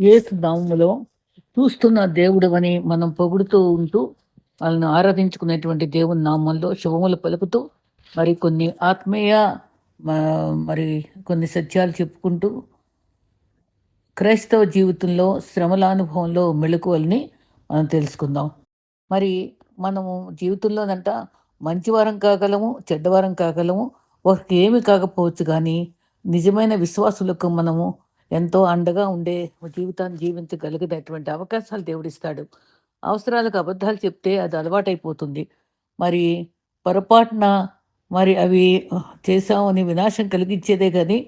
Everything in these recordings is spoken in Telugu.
యేసు చూస్తున్న దేవుడు అని మనం పొగుడుతూ ఉంటూ వాళ్ళని ఆరాధించుకునేటువంటి దేవుని నామంలో శుభములు పలుకుతూ మరి కొన్ని ఆత్మీయ మరి కొన్ని సత్యాలు చెప్పుకుంటూ క్రైస్తవ జీవితంలో శ్రమల అనుభవంలో మెళుకువల్ని మనం తెలుసుకుందాం. మరి మనము జీవితంలోనంట మంచివారం కాగలము చెడ్డవారం కాగలము ఒకరికి ఏమి కాకపోవచ్చు కానీ నిజమైన విశ్వాసులకు మనము ఎంతో అండగా ఉండే జీవితాన్ని జీవించగలిగినటువంటి అవకాశాలు దేవుడిస్తాడు. అవసరాలకు అబద్ధాలు చెప్తే అది అలవాటైపోతుంది. మరి పొరపాటున మరి అవి చేసామని వినాశం కలిగించేదే కానీ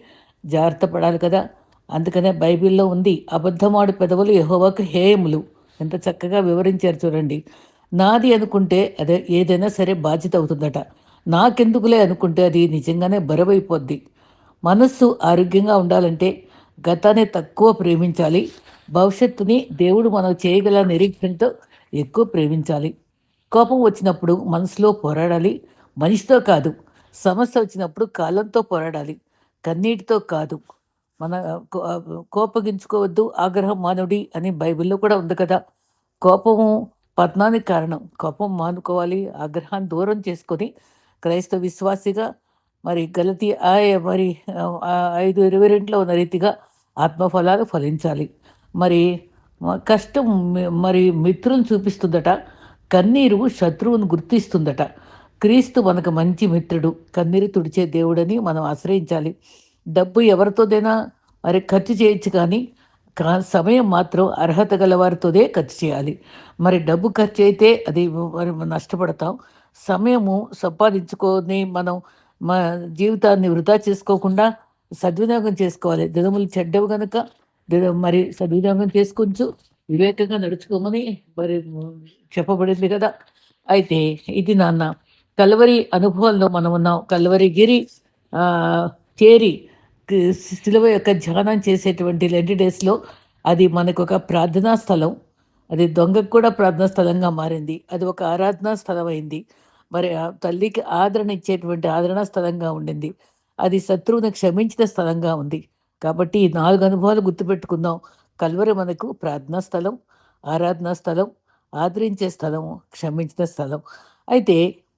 జాగ్రత్త పడాలి కదా. అందుకనే బైబిల్లో ఉంది అబద్ధమాడు పెదవులు యెహోవాకు హేయములు. ఎంత చక్కగా వివరించారు చూడండి. నాది అనుకుంటే అదే ఏదైనా సరే బాధ్యత అవుతుందట. నాకెందుకులే అనుకుంటే అది నిజంగానే బరువైపోద్ది. మనస్సు ఆరోగ్యంగా ఉండాలంటే గతాన్ని తక్కువ ప్రేమించాలి. భవిష్యత్తుని దేవుడు మనం చేయగల నిరీక్షణతో ఎక్కువ ప్రేమించాలి. కోపం వచ్చినప్పుడు మనసులో పోరాడాలి. మనిషితో కాదు సమస్య వచ్చినప్పుడు కాలంతో పోరాడాలి. కన్నీటితో కాదు మన కో- కోపగించుకోవద్దు ఆగ్రహం మానవుడి అని బైబిల్లో కూడా ఉంది కదా. కోపము పతనానికి కారణం. కోపం మానుకోవాలి ఆగ్రహాన్ని దూరం చేసుకొని క్రైస్తవ విశ్వాసిగా మరి గలతి ఆయ మరి ఐదు ఇరవై రెండులో ఉన్న రీతిగా ఆత్మఫలాలు ఫలించాలి. మరి కష్టం మరి మిత్రులను చూపిస్తుందట కన్నీరు శత్రువును గుర్తిస్తుందట. క్రీస్తు మనకు మంచి మిత్రుడు కన్నీరు తుడిచే దేవుడని మనం ఆశ్రయించాలి. డబ్బు ఎవరితోదైనా మరి ఖర్చు చేయొచ్చు కానీ కా- సమయం మాత్రం అర్హత గలవారితోదే ఖర్చు చేయాలి. మరి డబ్బు ఖర్చు అయితే అది మరి నష్టపడతాం. సమయము సంపాదించుకొని మనం మా జీవితాన్ని వృధా చేసుకోకుండా సద్వినియోగం చేసుకోవాలి. దినములు చెడ్డవు కనుక మరి సద్వినియోగం చేసుకుంటూ వివేకంగా నడుచుకోమని మరి చెప్పబడింది కదా. అయితే ఇది నాన్న కల్వరి అనుభవంలో మనం ఉన్నాం కల్వరి గిరి చేరి శిలువ యొక్క ధ్యానం చేసేటువంటి లెండి డేస్లో అది మనకు ఒక ప్రార్థనా స్థలం. అది దొంగకు కూడా ప్రార్థనా స్థలంగా మారింది. అది ఒక ఆరాధనా స్థలం అయింది మరి ఆ తల్లికి ఆదరణ ఇచ్చేటువంటి ఆదరణ స్థలంగా ఉండింది. అది శత్రువుని క్షమించిన స్థలంగా ఉంది. కాబట్టి ఈ నాలుగు అనుభవాలు గుర్తుపెట్టుకుందాం. కల్వరి మనకు ప్రార్థనా స్థలం ఆరాధనా స్థలం ఆదరించే స్థలం క్షమించిన స్థలం. అయితే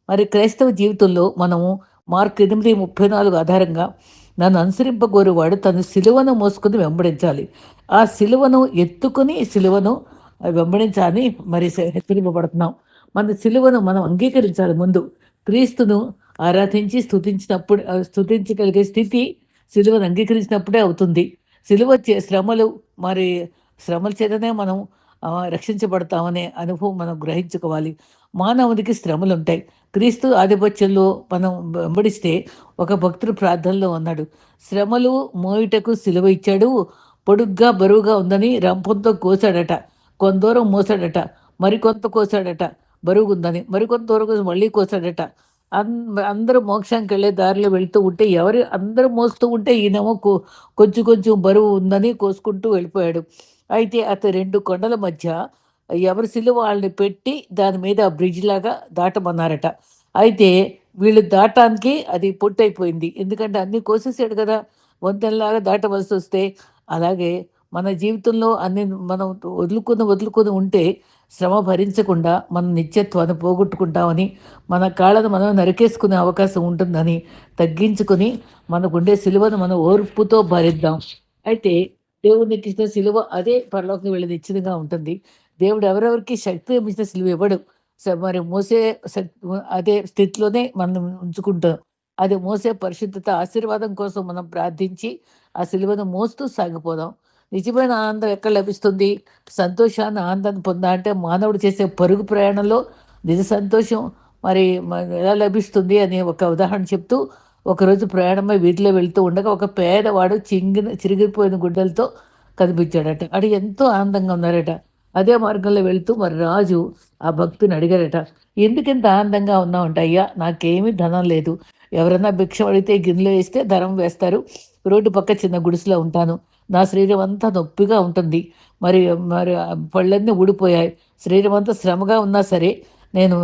మరి క్రైస్తవ జీవితంలో మనము మార్క్ ఎనిమిది ముప్పై నాలుగు ఆధారంగా నన్ను అనుసరింపగోరేవాడు తను సిలువను మోసుకుని వెంబడించాలి. ఆ సిలువను ఎత్తుకుని సిలువను వెంబడించాలని మరి హెచ్చరింపబడుతున్నాం. మన సిలువను మనం అంగీకరించాలి ముందు. క్రీస్తును ఆరాధించి స్థుతించినప్పుడు స్థుతించగలిగే స్తుతించగలిగే స్థితి సిలువను అంగీకరించినప్పుడే అవుతుంది. సిలువ చే- శ్రమలు మరి శ్రమల చేతనే మనం రక్షించబడతామనే అనుభవం మనం గ్రహించుకోవాలి. మానవునికి శ్రమలు ఉంటాయి క్రీస్తు ఆధిపత్యంలో మనం వెంబడిస్తే ఒక భక్తుడు ప్రార్థనలో ఉన్నాడు శ్రమలు మోయిటకు సిలువ ఇచ్చాడు పొడుగ్గా బరువుగా ఉందని రంపంతో కోసాడట కొందూరం మోసాడట మరికొంత కోసాడట బరుగుందని మరికొంత వరకు మళ్ళీ కోసాడట. అన్ అందరూ మోక్షానికి వెళ్ళే దారిలో వెళ్తూ ఉంటే ఎవరు అందరూ మోస్తూ ఉంటే ఈయనేమో కొ- కొంచెం కొంచెం బరువు ఉందని కోసుకుంటూ వెళ్ళిపోయాడు. అయితే అతను రెండు కొండల మధ్య ఎవరి సిలువ వాళ్ళని పెట్టి దాని మీద బ్రిడ్జ్ లాగా దాటమన్నారట. అయితే వీళ్ళు దాటానికి అది పొట్టయిపోయింది. ఎందుకంటే అన్నీ కోసేసాడు కదా. వంతెనలాగా దాటవలసి వస్తే అలాగే మన జీవితంలో అన్ని మనం వదులుకుని వదులుకొని ఉంటే శ్రమ భరించకుండా మన నిత్యత్వాన్ని పోగొట్టుకుంటామని మన కాళ్ళను మనం నరికేసుకునే అవకాశం ఉంటుందని తగ్గించుకొని మనకుండే సిలువను మనం ఓర్పుతో భరిద్దాం. అయితే దేవునికి ఇచ్చిన సిలువ అదే పరలోకి వెళ్ళి నిశ్చితంగా ఉంటుంది. దేవుడు ఎవరెవరికి శక్తి ఇచ్చిన సిలువ ఇవ్వడు. మరి మోసే అదే స్థితిలోనే మనం ఉంచుకుంటాం. అది మోసే పరిశుద్ధత ఆశీర్వాదం కోసం మనం ప్రార్థించి ఆ సిలువను మోస్తూ సాగిపోదాం. నిజమైన ఆనందం ఎక్కడ లభిస్తుంది? సంతోషాన్ని ఆనందాన్ని పొందా అంటే మానవుడు చేసే పరుగు ప్రయాణంలో నిజ సంతోషం మరి ఎలా లభిస్తుంది అని ఒక ఉదాహరణ చెప్తూ ఒకరోజు ప్రయాణమై వీధిలో వెళ్తూ ఉండగా ఒక పేదవాడు చింగిన చిరిగిపోయిన గుడ్డలతో కనిపించాడట. అది ఎంతో ఆనందంగా ఉన్నారట. అదే మార్గంలో వెళ్తూ మరి రాజు ఆ భక్తుని అడిగారట ఎందుకింత ఆనందంగా ఉన్నావంట అయ్యా నాకేమీ ధనం లేదు. ఎవరైనా భిక్ష అడిగితే గిన్నెలో వేస్తే ధనం వేస్తారు. రోడ్డు పక్క చిన్న గుడిసెలో ఉంటాను. నా శరీరం అంతా నొప్పిగా ఉంటుంది. మరి మరి పళ్ళన్నీ ఊడిపోయాయి. శరీరం అంతా శ్రమగా ఉన్నా సరే నేను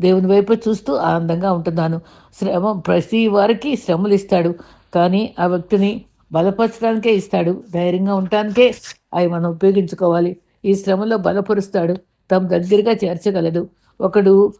దేవుని వైపు చూస్తూ ఆనందంగా ఉంటున్నాను. శ్రమ ప్రతి వారికి శ్రమలు ఇస్తాడు. కానీ ఆ వ్యక్తిని బలపరచడానికే ఇస్తాడు. ధైర్యంగా ఉండటానికే అవి మనం ఉపయోగించుకోవాలి. ఈ శ్రమలో బలపరుస్తాడు. తమ దగ్గరగా చేర్చగలడు. ఒకడు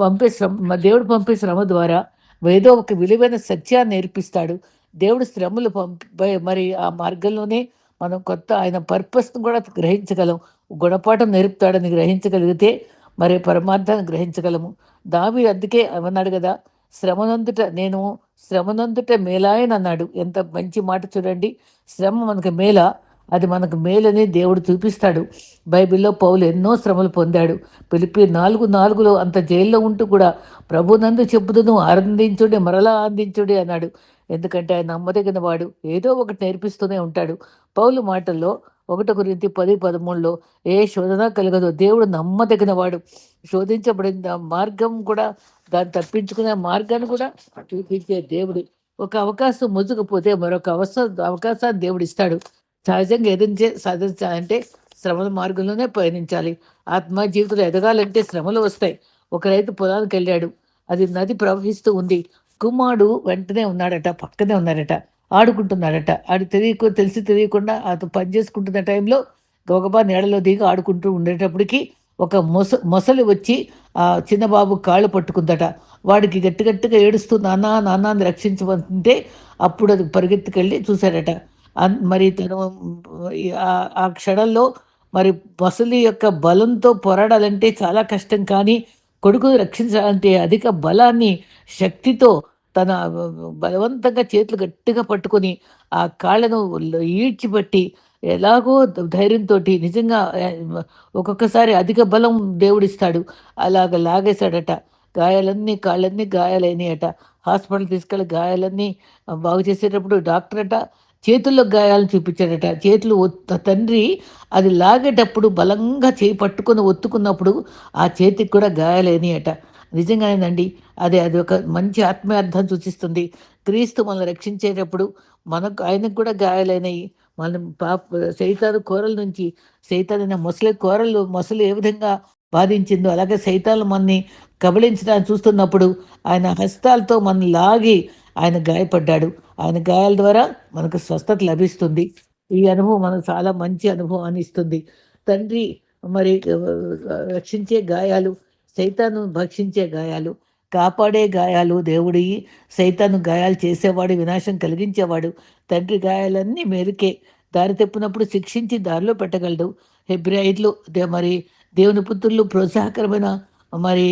పంపే శ్రమ దేవుడు పంపే శ్రమ ద్వారా ఏదో ఒక విలువైన సత్యాన్ని నేర్పిస్తాడు. దేవుడు శ్రమలు పంప మరి ఆ మార్గంలోనే మనం కొత్త ఆయన పర్పస్ను కూడా గ్రహించగలం. గుణపాఠం నేర్పుతాడని గ్రహించగలిగితే మరి పరమార్థాన్ని గ్రహించగలము. దావి అందుకే అన్నాడు కదా శ్రమనందుట నేను శ్రమనందుట మేలాయని అన్నాడు. ఎంత మంచి మాట చూడండి. శ్రమ మనకు మేల అది మనకు మేలని దేవుడు చూపిస్తాడు. బైబిల్లో పౌలు ఎన్నో శ్రమలు పొందాడు. పిలిపి నాలుగు నాలుగులో అంత జైల్లో ఉంటూ కూడా ప్రభునందు చెబుతును ఆనందించుడి మరలా అందించుడి అన్నాడు. ఎందుకంటే ఆయన నమ్మదగిన వాడు. ఏదో ఒకటి నేర్పిస్తూనే ఉంటాడు. పౌలు మాటల్లో ఒకటి గురించి పది పదమూడులో ఏ శోధన కలగదు దేవుడు నమ్మదగిన వాడు. శోధించబడిన మార్గం కూడా దాన్ని తప్పించుకునే మార్గాన్ని కూడా చూపించే దేవుడు. ఒక అవకాశం ముసుగుపోతే మరొక అవసరం అవకాశాన్ని దేవుడు ఇస్తాడు. సహజంగా ఏదైనా సాధించాలంటే శ్రమల మార్గంలోనే పయనించాలి. ఆత్మ జీవితంలో ఎదగాలంటే శ్రమలు వస్తాయి. ఒక రైతు పొలానికి వెళ్ళాడు. అది నది ప్రవహిస్తూ ఉంది. కుమారుడు వెంటనే ఉన్నాడట పక్కనే ఉన్నాడట ఆడుకుంటున్నాడట. ఆడు తెలియకు తెలిసి తెలియకుండా అతను పని చేసుకుంటున్న టైంలో గోగబా నీడలో దిగి ఆడుకుంటూ ఉండేటప్పటికి ఒక మొస మొసలి వచ్చి ఆ చిన్నబాబు కాళ్ళు పట్టుకుందట. వాడికి గట్టి గట్టిగా ఏడుస్తూ నాన్న నాన్నని రక్షించమంటే అప్పుడు అది పరిగెత్తుకెళ్ళి చూశాడట మరి తను ఆ క్షణంలో మరి మొసలి యొక్క బలంతో పోరాడాలంటే చాలా కష్టం. కానీ కొడుకును రక్షించాలంటే అధిక బలాన్ని శక్తితో తన బలవంతంగా చేతులు గట్టిగా పట్టుకొని ఆ కాళ్ళను ఈడ్చిపట్టి ఎలాగో ధైర్యంతో నిజంగా ఒక్కొక్కసారి అధిక బలం దేవుడిస్తాడు. అలాగ లాగేశాడట. గాయాలన్నీ కాళ్ళన్నీ గాయాలైనాయట. హాస్పిటల్ తీసుకెళ్ళి గాయాలన్నీ బాగు చేసేటప్పుడు డాక్టర్ అట చేతుల్లో గాయాలను చూపించాడట. చేతులు తండ్రి అది లాగేటప్పుడు బలంగా చేయి పట్టుకొని ఒత్తుకున్నప్పుడు ఆ చేతికి కూడా గాయాలైనాయట. నిజంగానేనండి అదే అది ఒక మంచి ఆత్మీయార్థం సూచిస్తుంది. క్రీస్తు మనల్ని రక్షించేటప్పుడు మనకు ఆయనకు కూడా గాయాలైనవి మనం పాప సైతాను కూరల నుంచి సైతానైన మొసలి కూరలు మొసలు ఏ విధంగా బాధించిందో అలాగే సైతాలు మనని కబళించడానికి చూస్తున్నప్పుడు ఆయన హస్తాలతో మన లాగి ఆయన గాయపడ్డాడు. ఆయన గాయాల ద్వారా మనకు స్వస్థత లభిస్తుంది. ఈ అనుభవం మనకు చాలా మంచి అనుభవాన్ని ఇస్తుంది. తండ్రి మరి రక్షించే గాయాలు సైతాను భక్షించే గాయాలు కాపాడే గాయాలు దేవుడి సైతాను గాయాలు చేసేవాడు వినాశం కలిగించేవాడు. తండ్రి గాయాలన్నీ మేరుకే దారి తెప్పినప్పుడు శిక్షించి దారిలో పెట్టగలడు. హెబ్రాయిడ్లు మరి దేవుని పుత్రులు ప్రోత్సాహకరమైన మరి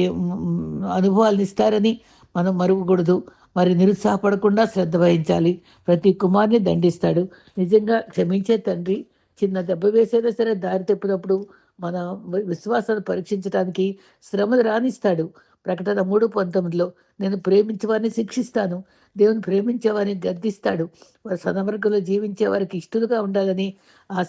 అనుభవాలను ఇస్తారని మనం మరువకూడదు. మరి నిరుత్సాహపడకుండా శ్రద్ధ వహించాలి. ప్రతి కుమార్ని దండిస్తాడు. నిజంగా క్షమించే తండ్రి చిన్న దెబ్బ వేసైనా సరే దారి తెప్పినప్పుడు మన విశ్వాసాన్ని పరీక్షించడానికి శ్రమలు రాణిస్తాడు. ప్రకటన మూడు పంతొమ్మిదిలో నేను ప్రేమించేవారిని శిక్షిస్తాను. దేవుని ప్రేమించేవారిని గద్దిస్తాడు. వారి సదమర్గంలో జీవించే వారికి ఇష్టలుగా ఉండాలని ఆ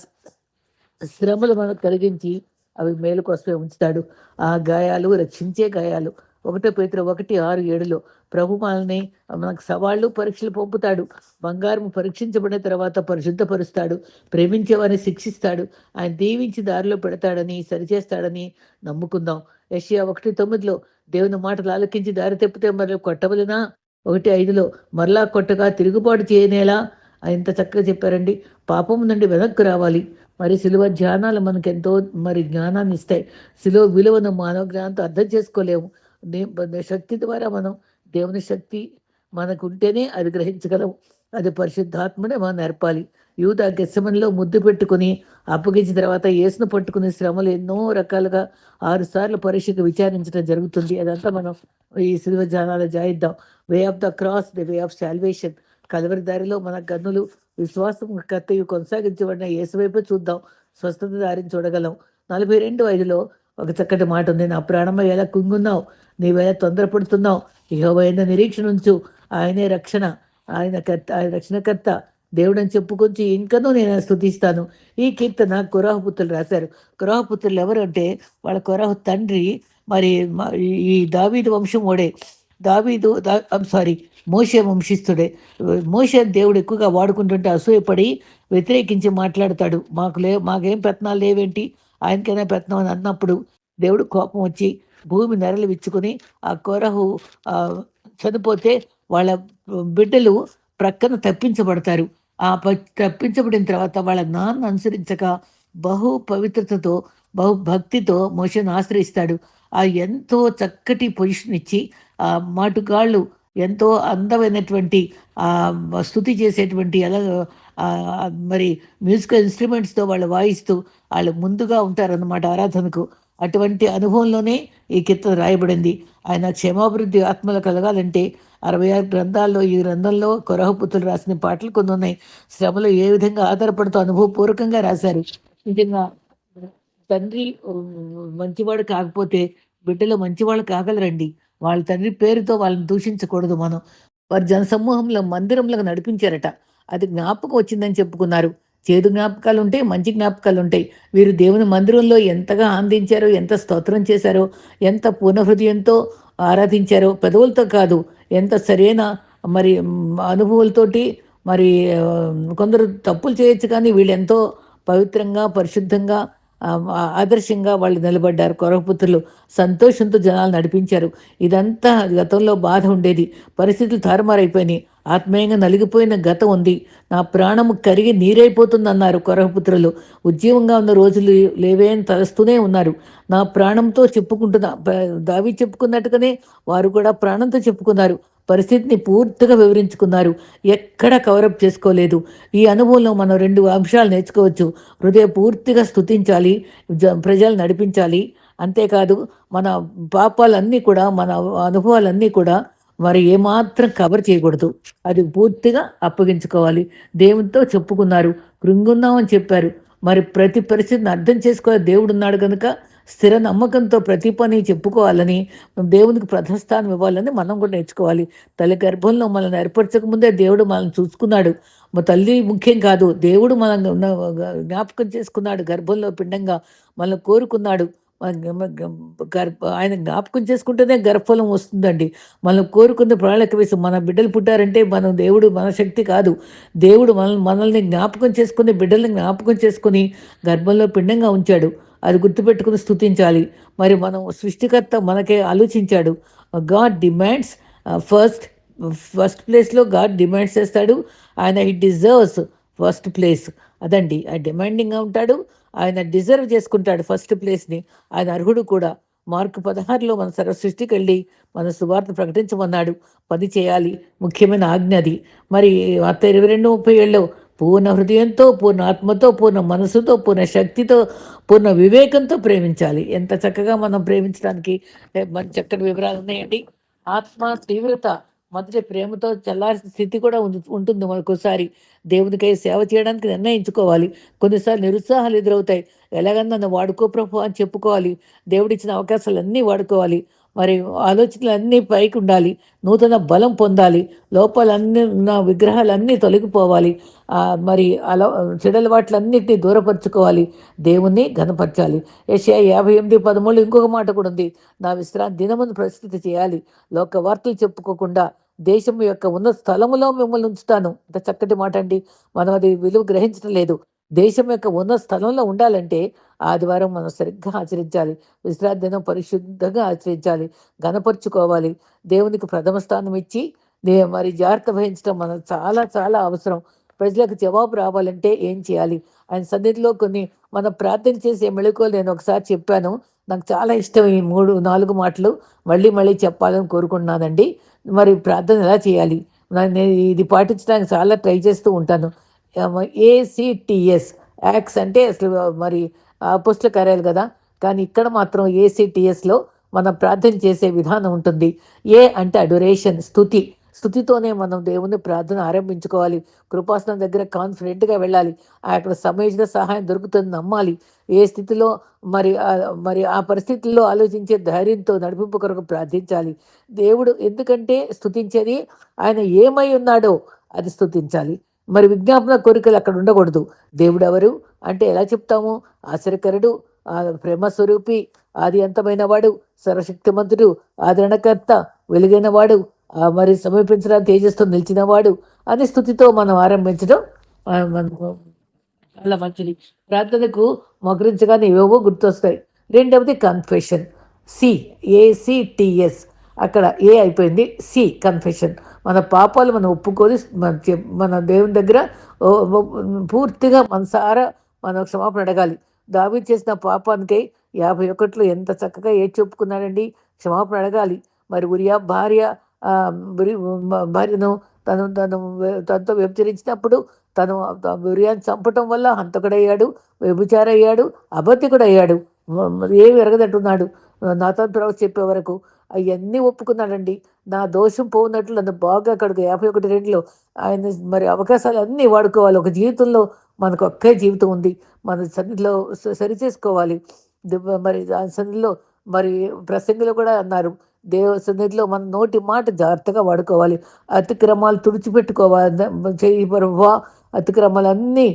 శ్రమలు మనకు కలిగించి అవి మేలు కోసమే ఉంచుతాడు. ఆ గాయాలు రక్షించే గాయాలు. ఒకటో పేతురు ఒకటి ఆరు ఏడులో ప్రభు మనల్ని మనకు సవాళ్ళు పరీక్షలు పంపుతాడు. బంగారం పరీక్షించబడిన తర్వాత పరిశుద్ధపరుస్తాడు. ప్రేమించేవారిని శిక్షిస్తాడు. ఆయన దీవించి దారిలో పెడతాడని సరిచేస్తాడని నమ్ముకుందాం. యషియా ఒకటి తొమ్మిదిలో దేవుని మాటలు ఆలకించి దారి తెప్పితే మరి కొట్టవలనా? ఒకటి ఐదులో మరలా కొట్టగా తిరుగుబాటు చేయనేలా? ఇంత చక్కగా చెప్పారండి. పాపం నుండి వెనక్కు రావాలి. మరి సిలువ ధ్యానాలు మనకు ఎంతో మరి జ్ఞానాన్ని ఇస్తాయి. సిలువ విలువను మానవ జ్ఞానంతో అర్థం చేసుకోలేము. శక్తి ద్వారా మనం దేవుని శక్తి మనకు ఉంటేనే అది గ్రహించగలం అది పరిశుద్ధాత్మనే మనం నేర్పాలి. యూత గెస్సమనిలో ముద్దు పెట్టుకుని అప్పగించిన తర్వాత ఏసును పట్టుకునే శ్రమలు ఎన్నో రకాలుగా ఆరు సార్లు పరీక్షకు విచారించడం జరుగుతుంది. అదంతా మనం ఈ సిల్వ జానాలు జాయిద్దాం. Way of the cross the way of salvation Calvary దారిలో మన గన్నులు విశ్వాసం కత్తయు కొనసాగించబడిన ఏసువైపు చూద్దాం. స్వస్థత దారిని చూడగలం. నలభై రెండు ఐదులో ఒక చక్కటి మాట ఉంది. నా ప్రాణమై ఎలా కుంగున్నావు. నీవేలా తొందరపడుతున్నావు. ఇహోవైన నిరీక్షణ ఉంచు ఆయనే రక్షణ. ఆయన కర్త ఆయన రక్షణకర్త. దేవుడని చెప్పుకొచ్చి ఇంకనూ నేను స్థుతిస్తాను. ఈ కీర్తన కురాహపుత్రులు రాశారు. కురాహపుత్రులు ఎవరంటే వాళ్ళ కురాహు తండ్రి మరి ఈ దావీదు వంశం ఓడే దావీదు సారీ మోసే వంశిస్తుడే మోసే దేవుడు ఎక్కువగా వాడుకుంటుంటే అసూయపడి వ్యతిరేకించి మాట్లాడతాడు. మాకు లే మాకేం ప్రయత్నాలు లేవేంటి? ఆయనకైనా పెత్తనం అని అన్నప్పుడు దేవుడు కోపం వచ్చి భూమి నెరలు విచ్చుకొని ఆ కొరహు చనిపోతే వాళ్ళ బిడ్డలు ప్రక్కన తప్పించబడతారు ఆ ప తప్పించబడిన తర్వాత వాళ్ళ నాన్న అనుసరించక బహు పవిత్రతతో, బహు భక్తితో మోషను ఆశ్రయిస్తాడు. ఆ ఎంతో చక్కటి పొజిషన్ ఇచ్చి ఆ మాటుగాళ్ళు ఎంతో అందమైనటువంటి స్థుతి స్తుతి చేసేటువంటి ఎలా మరి మ్యూజికల్ ఇన్‌స్ట్రుమెంట్స్‌తో వాళ్ళు వాయిస్తూ వాళ్ళు ముందుగా ఉంటారన్నమాట ఆరాధనకు. అటువంటి అనుభవంలోనే ఈ కీర్తన రాయబడింది. ఆయన క్షేమాభివృద్ధి ఆత్మలు కలగాలంటే 66 గ్రంథాల్లో ఈ గ్రంథంలో కొరహపుత్రులు రాసిన పాటలు కొన్ని ఉన్నాయి శ్రమలో ఏ విధంగా ఆధారపడుతూ అనుభవపూర్వకంగా రాశారు. నిజంగా తండ్రి మంచివాడు కాకపోతే బిడ్డలు మంచివాళ్ళు కాగలరండి. వాళ్ళ తండ్రి పేరుతో వాళ్ళని దూషించకూడదు మనం. వారు జనసమూహంలో మందిరంలోకి నడిపించారట. అది జ్ఞాపకం వచ్చిందని చెప్పుకున్నారు. చేదు జ్ఞాపకాలు ఉంటాయి మంచి జ్ఞాపకాలు ఉంటాయి వీరు దేవుని మందిరంలో ఎంతగా ఆనందించారో, ఎంత స్తోత్రం చేశారో, ఎంత పూర్ణహృదయంతో ఆరాధించారో, పెదవులతో కాదు, ఎంత సరైన మరి అనుభవాలతోటి మరి కొందరు తప్పులు చేయొచ్చు కానీ వీళ్ళెంతో పవిత్రంగా, పరిశుద్ధంగా ఆదర్శంగా వాళ్ళు నిలబడ్డారు. కొరపుత్రులు సంతోషంతో జనాలు నడిపించారు. ఇదంతా గతంలో బాధ ఉండేది. పరిస్థితులు తారుమారైపోయినాయి. ఆత్మీయంగా నలిగిపోయిన గత ఉంది. నా ప్రాణము కరిగి నీరైపోతుందన్నారు కొరహపుత్రులు. ఉజ్జీవంగా ఉన్న రోజులు లేవే అని తలస్తూనే ఉన్నారు. నా ప్రాణంతో చెప్పుకుంటున్న దావి చెప్పుకున్నట్టుగానే వారు కూడా ప్రాణంతో చెప్పుకున్నారు. పరిస్థితిని పూర్తిగా వివరించుకున్నారు. ఎక్కడా కవరప్ చేసుకోలేదు. ఈ అనుభవంలో మనం రెండు అంశాలు నేర్చుకోవచ్చు. హృదయపూర్తిగా స్తుతించాలి. జ ప్రజలు నడిపించాలి. అంతేకాదు మన పాపాలన్నీ కూడా, మన అనుభవాలన్నీ కూడా మరి ఏమాత్రం కవర్ చేయకూడదు. అది పూర్తిగా అప్పగించుకోవాలి. దేవునితో చెప్పుకున్నారు. కృంగున్నామని చెప్పారు. మరి ప్రతి పరిస్థితిని అర్థం చేసుకోవాలి దేవుడు ఉన్నాడు కనుక స్థిర నమ్మకంతో ప్రతి పని చెప్పుకోవాలని, దేవునికి ప్రథమస్థానం ఇవ్వాలని మనం కూడా నేర్చుకోవాలి. తల్లి గర్భంలో మనల్ని ఏర్పరచక ముందే దేవుడు మనల్ని చూసుకున్నాడు. మా తల్లి ముఖ్యం కాదు. దేవుడు మనల్ని జ్ఞాపకం చేసుకున్నాడు. గర్భంలో పిండంగా మనల్ని కోరుకున్నాడు. గర్భ ఆయన జ్ఞాపకం చేసుకుంటేనే గర్భఫలం వస్తుందండి. మనం కోరుకున్న ప్రణాళిక వేసి మన బిడ్డలు పుట్టారంటే మనం దేవుడు మన శక్తి కాదు. దేవుడు మనల్ని మనల్ని జ్ఞాపకం చేసుకుని బిడ్డల్ని జ్ఞాపకం చేసుకొని గర్భంలో పిండంగా ఉంచాడు. అది గుర్తుపెట్టుకుని స్థుతించాలి మరి మనం సృష్టికర్త మనకే ఆలోచించాడు. గాడ్ డిమాండ్స్ ఫస్ట్ ఫస్ట్ ప్లేస్‌లో గాడ్ డిమాండ్స్ చేస్తాడు. ఆయన హి డిజర్వ్స్ ఫస్ట్ ప్లేస్. అదండి. ఆయన డిమాండింగ్‌గా ఉంటాడు. ఆయన డిజర్వ్ చేసుకుంటాడు ఫస్ట్ ప్లేస్‌ని. ఆయన అర్హుడు కూడా. మార్క్ 16లో మన సర్వ సృష్టికెళ్ళి మన సువార్త ప్రకటించమన్నాడు. పని చేయాలి. ముఖ్యమైన ఆజ్ఞ అది. మరి మత్తయి 22:37లో పూర్ణ హృదయంతో, పూర్ణ ఆత్మతో, పూర్ణ మనస్సుతో, పూర్ణ శక్తితో, పూర్ణ వివేకంతో ప్రేమించాలి. ఎంత చక్కగా మనం ప్రేమించడానికి మన చక్కటి వివరాలు ఉన్నాయండి. ఆత్మ తీవ్రత మొదటి ప్రేమతో చల్లార్చిన స్థితి కూడా ఉంటుంది మనకోసారి. దేవునికై సేవ చేయడానికి నిర్ణయించుకోవాలి. కొన్నిసార్లు నిరుత్సాహాలు ఎదురవుతాయి. ఎలాగన్నా నన్ను వాడుకో ప్రభు అని చెప్పుకోవాలి. దేవుడిచ్చిన అవకాశాలన్నీ వాడుకోవాలి. మరి ఆలోచనలన్నీ పైకుండాలి. నూతన బలం పొందాలి. లోపాలన్నీ ఉన్న విగ్రహాలన్నీ తొలగిపోవాలి. మరి అల చెడలవాట్లన్నిటిని దూరపరుచుకోవాలి. దేవుణ్ణి ఘనపరచాలి. యెషయా 58:13 ఇంకొక మాట కూడా ఉంది. నా విశ్రాంతి దినమును ప్రస్తుతి చేయాలి. లోక వార్తలు చెప్పుకోకుండా దేశం యొక్క ఉన్నత స్థలములో మిమ్మల్ని ఉంచుతాను. ఇంత చక్కటి మాట అండి. మనం అది విలువ గ్రహించడం లేదు. దేశం యొక్క ఉన్నత స్థలంలో ఉండాలంటే ఆదివారం మనం సరిగ్గా ఆచరించాలి. విశ్రాంతి దినం పరిశుద్ధంగా ఆచరించాలి. గనపరుచుకోవాలి దేవునికి ప్రథమ స్థానం ఇచ్చి మరి జాగ్రత్త వహించడం మనకు చాలా చాలా అవసరం. ప్రజలకు జవాబు రావాలంటే ఏం చేయాలి? ఆయన సన్నిధిలో కొన్ని మనం ప్రార్థన చేసే మెళుకోలు నేను ఒకసారి చెప్పాను. నాకు చాలా ఇష్టం ఈ 3, 4 మాటలు. మళ్ళీ మళ్ళీ చెప్పాలని కోరుకుంటున్నానండి. మరి ప్రార్థన ఎలా చేయాలి? నేను ఇది పాటించడానికి చాలా ట్రై చేస్తూ ఉంటాను. ఏసీటీఎస్ యాక్స్ అంటే అసలు మరి అపోస్తల కార్యాలు కదా కానీ ఇక్కడ మాత్రం ఏసీటీఎస్‌లో మనం ప్రార్థన చేసే విధానం ఉంటుంది. ఏ అంటే అడ్యురేషన్ స్థుతి స్థుతితోనే మనం దేవుని ప్రార్థన ఆరంభించుకోవాలి. కృపాసనం దగ్గర కాన్ఫిడెంట్‌గా వెళ్ళాలి. అక్కడ సమయోచిత సహాయం దొరుకుతుంది నమ్మాలి. ఏ స్థితిలో మరి మరి ఆ పరిస్థితుల్లో ఆలోచించే ధైర్యంతో నడిపింపు కొరకు ప్రార్థించాలి. దేవుడు ఎందుకంటే స్థుతించేది ఆయన ఏమై ఉన్నాడో అది స్థుతించాలి మరి విజ్ఞాపన కోరికలు అక్కడ ఉండకూడదు. దేవుడెవరు? అంటే ఎలా చెప్తాము? ఆశ్చర్యకరుడు, ప్రేమ స్వరూపి, ఆది అంతమైన వాడు, సర్వశక్తిమంతుడు, ఆదరణకర్త, వెలుగైన వాడు, మరి సమీపించడానికి తేజస్తో నిలిచినవాడు అని స్థుతితో మనం ఆరంభించడం చాలా మంచిది. ప్రార్థనకు మోకరించగానే ఏవేవో గుర్తొస్తాయి. రెండవది కన్ఫెషన్. సి ఏసీటీఎస్ అక్కడ ఏ అయిపోయింది సి కన్ఫెషన్ మన పాపాలు మనం ఒప్పుకొని మన మన దేవుని దగ్గర పూర్తిగా మనసారా మనం క్షమాపణ అడగాలి దావి చేసిన పాపానికై యాభై ఒకటిలో ఎంత చక్కగా ఏ చెప్పుకున్నాడండి క్షమాపణ అడగాలి మరి ఉరియా భార్య భార్యను తను తను తనతో వ్యభిచరించినప్పుడు తను ఉరియాన్ని చంపటం వల్ల హంతకుడయ్యాడు వ్యభిచారయ్యాడు అబద్ధికుడు అయ్యాడు మ- మరి ఏమి ఎరగదట్టున్నాడు నాతో ప్రవక్త చెప్పే వరకు అవన్నీ ఒప్పుకున్నాడండి. నా దోషం పోనట్లు నన్ను బాగా అక్కడికి యాభై ఒకటి రెండులో ఆయన మరి అవకాశాలు అన్నీ వాడుకోవాలి. ఒక జీవితంలో మనకు ఒక్కే జీవితం ఉంది. మన సన్నిధిలో సరిచేసుకోవాలి. సరి చేసుకోవాలి మరి ఆ సన్నిధిలో మరి ప్రసంగులు కూడా అన్నారు. దేవ సన్నిధిలో మన నోటి మాట జాగ్రత్తగా వాడుకోవాలి. అతిక్రమాలు తుడిచిపెట్టుకోవాలి చేయి ప్రభువా అతిక్రమాలన్నీ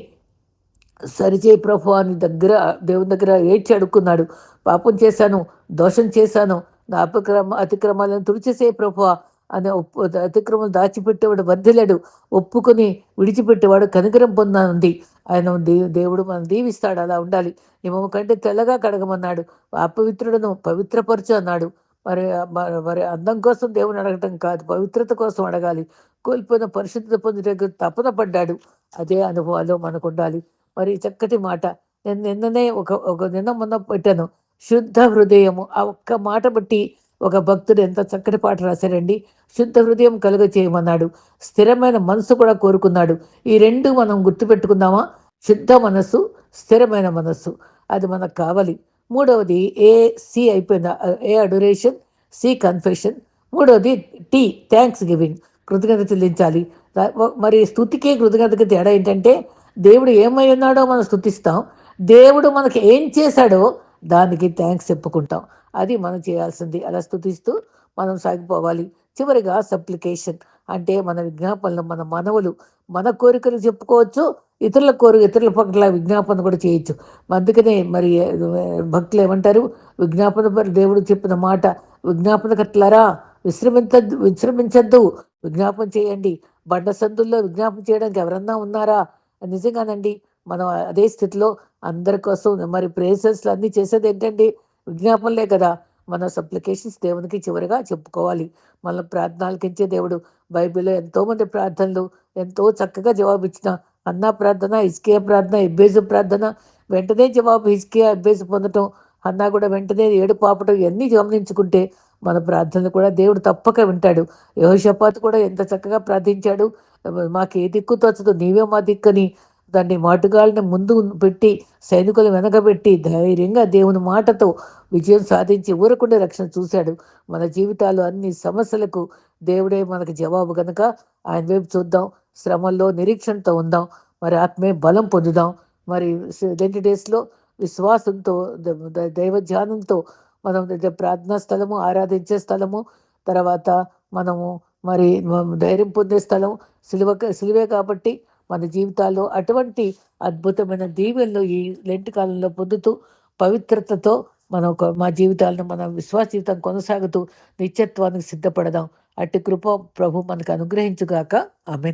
సరిచేయి ప్రభు అని దగ్గర దేవుని దగ్గర ఏడ్చి అడుక్కున్నాడు. పాపం చేశాను దోషం చేశాను నా అపక్రమ అతిక్రమాలను తుడిచేసే ప్రభు అని ఒప్పు అతిక్రమం దాచిపెట్టేవాడు వర్ధిలేడు ఒప్పుకొని విడిచిపెట్టేవాడు కనికరం పొందానుంది. ఆయన దేవుడు మనం దీవిస్తాడు అలా ఉండాలి. నిమము కంటే తెల్లగా కడగమన్నాడు. అపవిత్రుడును పవిత్రపరచు అన్నాడు. మరి మరి- మరి అందం కోసం దేవుని అడగటం కాదు పవిత్రత కోసం అడగాలి. కోల్పోయిన పరిశుద్ధత పొందుటకు తపన పడ్డాడు. అదే అనుభవాలు మనకు ఉండాలి మరి చక్కటి మాట నేను నిన్ననే ఒక ఒక నిన్న మొన్న పెట్టాను. శుద్ధ హృదయము ఆ ఒక్క మాట బట్టి ఒక భక్తుడు ఎంత చక్కటి పాట రాశారండి శుద్ధ హృదయం కలుగ చేయమన్నాడు. స్థిరమైన మనసు కూడా కోరుకున్నాడు. ఈ రెండు మనం గుర్తుపెట్టుకుందామా? శుద్ధ మనస్సు స్థిరమైన మనస్సు. అది మనకు కావాలి. మూడవది ఏ సి అయిపోయింది? A adoration C confession. మూడవది టీ థ్యాంక్స్ గివింగ్. కృతజ్ఞత చెల్లించాలి. మరి స్థుతికి కృతజ్ఞతకి తేడా ఏంటంటే దేవుడు ఏమై ఉన్నాడో మనం స్థుతిస్తాం. దేవుడు మనకి ఏం చేశాడో దానికి థ్యాంక్స్ చెప్పుకుంటాం. అది మనం చేయాల్సింది. అలా స్థుతిస్తూ మనం సాగిపోవాలి. చివరిగా సప్లికేషన్ అంటే మన విజ్ఞాపనలు మన మనవులు మన కోరికలు చెప్పుకోవచ్చు. ఇతరుల కోరిక ఇతరుల పట్ల విజ్ఞాపన కూడా చేయొచ్చు. అందుకనే మరి భక్తులు ఏమంటారు? విజ్ఞాపన దేవుడు చెప్పిన మాట విజ్ఞాపన కట్లరా? విశ్రమించద్దు విశ్రమించద్దు. విజ్ఞాపన చేయండి. బండ సందుల్లో విజ్ఞాపన చేయడానికి ఎవరన్నా ఉన్నారా? నిజంగానండి మనం అదే స్థితిలో అందరి కోసం మరి ప్రేసెస్లు అన్నీ చేసేది ఏంటండి? విజ్ఞాపనలే కదా. మన సప్లికేషన్స్ దేవునికి చివరిగా చెప్పుకోవాలి. మన ప్రార్థనలకించే దేవుడు. బైబిల్లో ఎంతోమంది ప్రార్థనలు ఎంతో చక్కగా జవాబిచ్చిన అన్నా ప్రార్థన ఇస్కియా ప్రార్థన ఇబ్బేజు ప్రార్థన వెంటనే జవాబు హిజ్కియా ఎబ్బేజు పొందటం అన్నా కూడా వెంటనే ఏడు పాపటం ఇవన్నీ గమనించుకుంటే మన ప్రార్థనలు కూడా దేవుడు తప్పక వింటాడు. యహోషపాత్ కూడా ఎంత చక్కగా ప్రార్థించాడు. మాకు ఏ దిక్కు తోచదు నీవే మా దిక్కని దాన్ని మాటుగాళ్ళని ముందు పెట్టి సైనికులు వెనకబెట్టి ధైర్యంగా దేవుని మాటతో విజయం సాధించి ఊరకుండా రక్షణ చూశాడు. మన జీవితాలు అన్ని సమస్యలకు దేవుడే మనకు జవాబు కనుక ఆయన వైపు చూద్దాం. శ్రమల్లో నిరీక్షణతో ఉందాం. మరి ఆత్మే బలం పొందుదాం. మరి రెండు డేస్లో విశ్వాసంతో దైవ ధ్యానంతో మనం ప్రార్థనా స్థలము ఆరాధించే స్థలము తర్వాత మనము మరి ధైర్యం పొందే స్థలం సిలువ సిలువే కాబట్టి మన జీవితాల్లో అటువంటి అద్భుతమైన దీవెనలు ఈ లెంటి కాలంలో పొందుతూ పవిత్రతతో మనం మా జీవితాలను మన విశ్వాస జీవితం కొనసాగుతూ నిత్యత్వానికి సిద్ధపడదాం. అట్టి కృప ప్రభు మనకు అనుగ్రహించుగాక. ఆమె